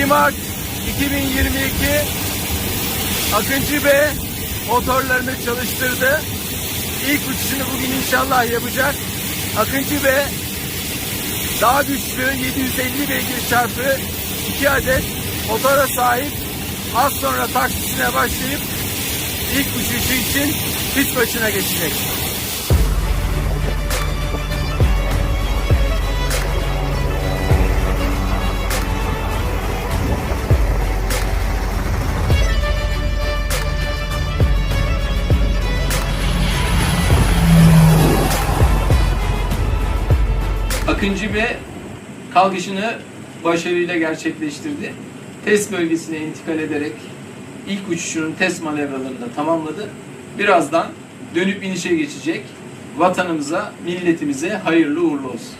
2 Mart 2022 Akıncı Bey motorlarını çalıştırdı. İlk uçuşunu bugün inşallah yapacak. Akıncı Bey daha güçlü 750 beygir çarpı 2 adet motora sahip. Az sonra taksisine başlayıp ilk uçuşu için pist başına geçecek. Akıncı Bey kalkışını başarıyla gerçekleştirdi. Test bölgesine intikal ederek ilk uçuşunun test manevralarını da tamamladı. Birazdan dönüp inişe geçecek. Vatanımıza, milletimize hayırlı uğurlu olsun.